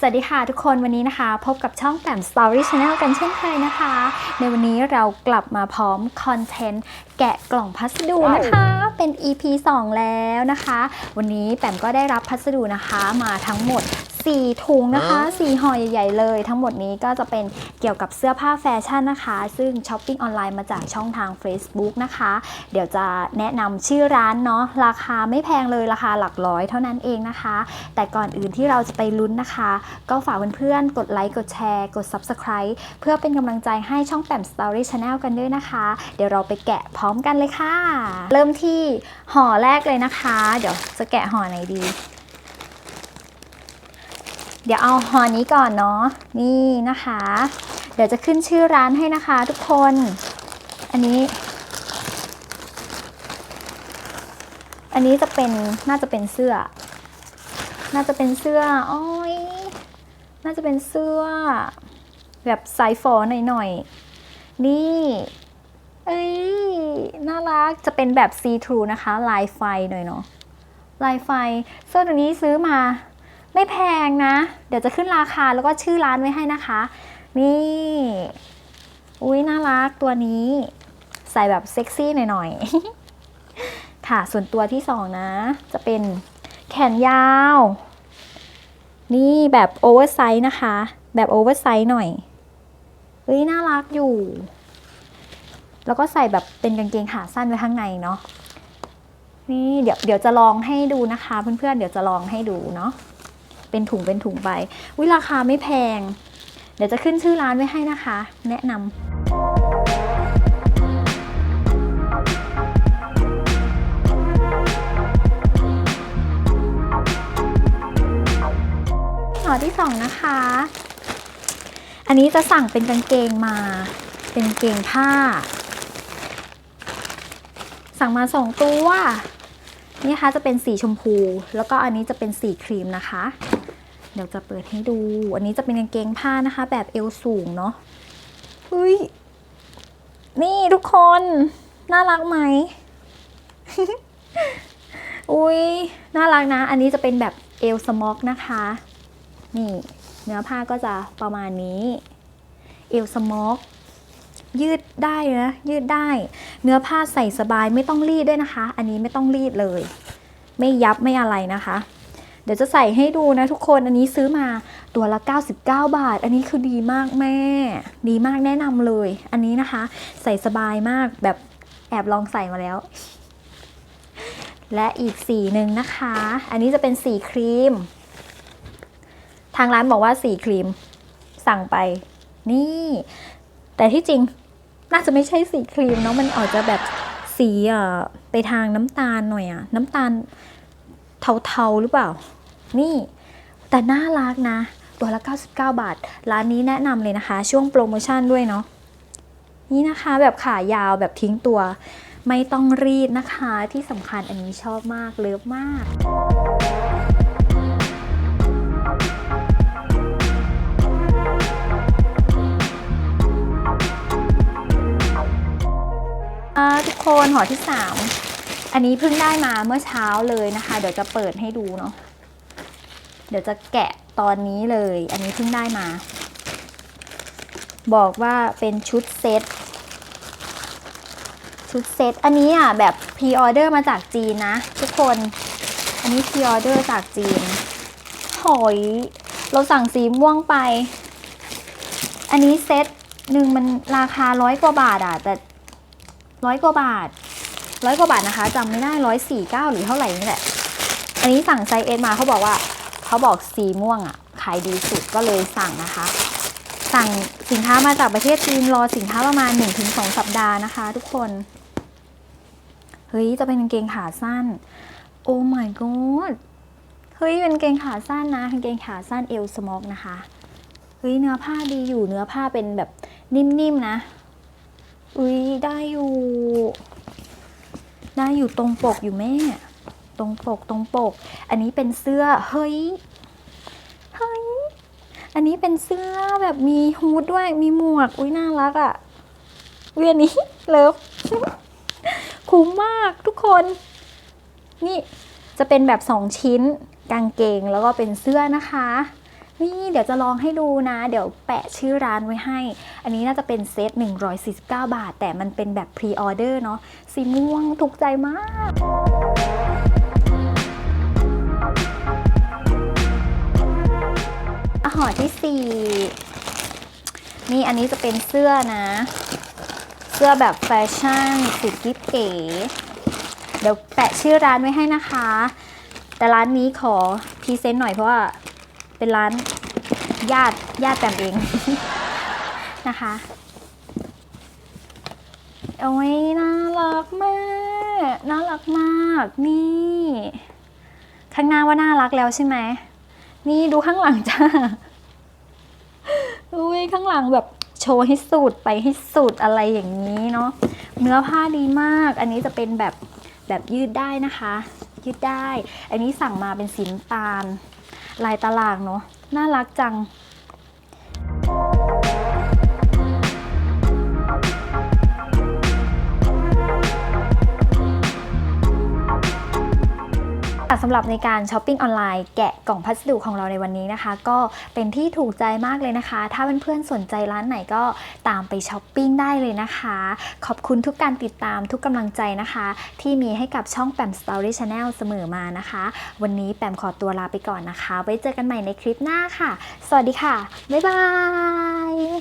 สวัสดีค่ะทุกคนวันนี้นะคะ พบกับช่องแปม Story Channel กันเช่นเคยนะคะ ในวันนี้เรากลับมาพร้อมคอนเทนต์แกะกล่องพัสดุนะคะ เป็น EP 2 แล้วนะคะ วันนี้แปมก็ได้รับพัสดุนะคะมาทั้งหมด 4 ถุงนะคะ4ห่อใหญ่ ๆ เลย ทั้งหมดนี้ก็จะเป็นเกี่ยวกับเสื้อผ้าแฟชั่นนะคะ ซึ่งช้อปปิ้งออนไลน์มาจากช่องทาง Facebook นะคะ เดี๋ยวจะแนะนำชื่อร้านเนาะราคาไม่แพงเลยราคาหลักร้อยเท่านั้นเองนะคะ แต่ก่อนอื่นที่เราจะไปลุ้นนะคะ ก็ฝากเพื่อนๆกดไลค์กดแชร์กด Subscribe เพื่อเป็นกำลังใจให้ช่องแปม Story Channel กันด้วยนะคะ เดี๋ยวเราไปแกะพร้อมกันเลยค่ะ เริ่มที่ห่อแรกเลยนะคะ เดี๋ยวจะแกะห่อไหนดี เดี๋ยวเอาห่อนี้ก่อนเนาะนี่นะคะ เดี๋ยวจะขึ้นชื่อร้านให้นะคะทุกคน อันนี้ อันนี้จะเป็นน่าจะเป็นเสื้อ น่าจะเป็นเสื้อโอ้ยน่าจะเป็นเสื้อ แบบสายฝอหน่อยๆนี่เอ้ยน่ารักจะเป็นแบบซีทรูนะคะ ลายไฟหน่อยเนาะลายไฟเสื้อตัวนี้ซื้อมา ไม่แพงนะ เดี๋ยวจะขึ้นราคาแล้วก็ชื่อร้านไว้ให้นะคะ นี่ อุ้ยน่ารักตัวนี้ ใส่แบบเซ็กซี่หน่อยๆ ค่ะ ส่วนตัวที่สองนะ จะเป็นแขนยาว นี่แบบโอเวอร์ไซส์นะคะ แบบโอเวอร์ไซส์หน่อยเฮ้ย น่ารักอยู่ แล้วก็ใส่แบบเป็นกางเกงขาสั้นไว้ข้างในเนาะนี่เดี๋ยวเดี๋ยวจะลองให้ดูนะคะ เพื่อนๆเดี๋ยวจะลองให้ดูเนาะ เป็นถุงเป็นถุงไปวิราคาไม่แพง เดี๋ยวจะขึ้นชื่อร้านไว้ให้นะคะ แนะนำห่อที่สองนะคะ อันนี้จะสั่งเป็นกางเกงมา เป็นกางเกงผ้า สั่งมาสองตัว นี่นะคะจะเป็นสีชมพู แล้วก็อันนี้จะเป็นสีครีมนะคะ เดี๋ยวจะเปิดให้ดู อันนี้จะเป็นกางเกงผ้านะคะ แบบเอวสูงเนาะเฮ้ย นี่ทุกคน น่ารักไหม อุ้ยน่ารักนะ อันนี้จะเป็นแบบเอวสม็อกนะคะ นี่ เนื้อผ้าก็จะประมาณนี้ เอวสม็อกยืดได้นะยืดได้ เนื้อผ้าใส่สบายไม่ต้องรีดด้วยนะคะ อันนี้ไม่ต้องรีดเลย ไม่ยับไม่อะไรนะคะ เดี๋ยวจะใส่ให้ดูนะทุกคนอันนี้ซื้อมาตัวละ 99 บาท อันนี้คือดีมากแม่ ดีมากแนะนำเลย อันนี้นะคะ ใส่สบายมากแบบแอบลองใส่มาแล้ว และอีกสีหนึ่งนะคะ อันนี้จะเป็นสีครีม ทางร้านบอกว่าสีครีม สั่งไป นี่ แต่ที่จริงน่าจะไม่ใช่สีครีมเนาะมันออกจะแบบสีอะไปทางน้ำตาลหน่อยอะน้ำตาล เทาๆหรือเปล่า นี่ แต่น่ารักนะตัวละ 99 บาท ร้านนี้แนะนำเลยนะคะ ช่วงโปรโมชั่นด้วยเนาะนี่นะคะแบบขายาวแบบทิ้งตัว ไม่ต้องรีดนะคะที่สำคัญอันนี้ชอบมากเลิฟมากทุกคนห่อที่ 3 อันนี้เพิ่งได้มาเมื่อเช้าเลยนะคะ เดี๋ยวจะเปิดให้ดูเนาะเดี๋ยวจะแกะตอนนี้เลย อันนี้เพิ่งได้มา บอกว่าเป็นชุดเซ็ตชุดเซ็ตอันนี้อะแบบพรีออเดอร์มาจากจีนนะ ทุกคน อันนี้พรีออเดอร์จากจีนหอยเราสั่งสีม่วงไป อันนี้เซ็ตหนึ่งมันราคาร้อยกว่าบาทอะแต่ร้อยกว่าบาท ร้อยกว่าบาทนะคะจำไม่ได้ร้อยสี่เก้าหรือเท่าไหร่นี่แหละ อันนี้สั่งไซส์เอสมาเขาบอกว่าเขาบอกสีม่วงอะขายดีสุดก็เลยสั่งนะคะ สั่งสินค้ามาจากประเทศจีนรอสินค้าประมาณ 1-2 สัปดาห์นะคะ ทุกคนเฮ้ยจะเป็นกางเกงขาสั้น โอ้ my god เฮ้ยเป็นกางเกงขาสั้นนะกางเกงขาสั้นเอวสมอกนะคะเฮ้ยเนื้อผ้าดีอยู่เนื้อผ้าเป็นแบบนิ่มๆนะอุ้ยได้อยู่ ได้อยู่ตรงปกอยู่แม่ ตรงปกตรงปก อันนี้เป็นเสื้อเฮ้ยเฮ้ยอันนี้เป็นเสื้อแบบมีฮูดด้วยมีหมวกอุ้ยน่ารักอะ่ะเวียนนี้เลิฟคุ้มมากทุกคน นี่จะเป็นแบบสองชิ้นกางเกงแล้วก็เป็นเสื้อนะคะ นี่เดี๋ยวจะลองให้ดูนะ เดี๋ยวแปะชื่อร้านไว้ให้ อันนี้น่าจะเป็นเซต 149 บาท แต่มันเป็นแบบพรีออเดอร์เนาะสีม่วงถูกใจมากอาหอที่ 4 นี่อันนี้จะเป็นเสื้อนะ เสื้อแบบแฟชั่นสุดกิ๊บเก๋ เดี๋ยวแปะชื่อร้านไว้ให้นะคะ แต่ร้านนี้ขอพรีเซนต์หน่อยเพราะว่า เป็นร้านญาติญาติแปมเอง นะคะ โอ้ยน่ารักมากน่ารักมากนี่ข้างหน้าว่าน่ารักแล้วใช่ไหมนี่ดูข้างหลังจ้าอุ้ยข้างหลังแบบโชว์ให้สุดไปให้สุดอะไรอย่างนี้เนาะเนื้อผ้าดีมาก อันนี้จะเป็นแบบแบบยืดได้นะคะ ยืดได้ อันนี้สั่งมาเป็นสีน้ำตาล ลายตารางเนาะน่ารักจัง สำหรับในการช้อปปิ้งออนไลน์แกะกล่องพัสดุของเราในวันนี้นะคะ ก็เป็นที่ถูกใจมากเลยนะคะ ถ้าเพื่อนๆสนใจร้านไหนก็ตามไปช้อปปิ้งได้เลยนะคะ ขอบคุณทุกการติดตามทุกกำลังใจนะคะ ที่มีให้กับช่องแปม Story Channel เสมอมานะคะ วันนี้แปมขอตัวลาไปก่อนนะคะ ไว้เจอกันใหม่ในคลิปหน้าค่ะ สวัสดีค่ะ บ๊ายบาย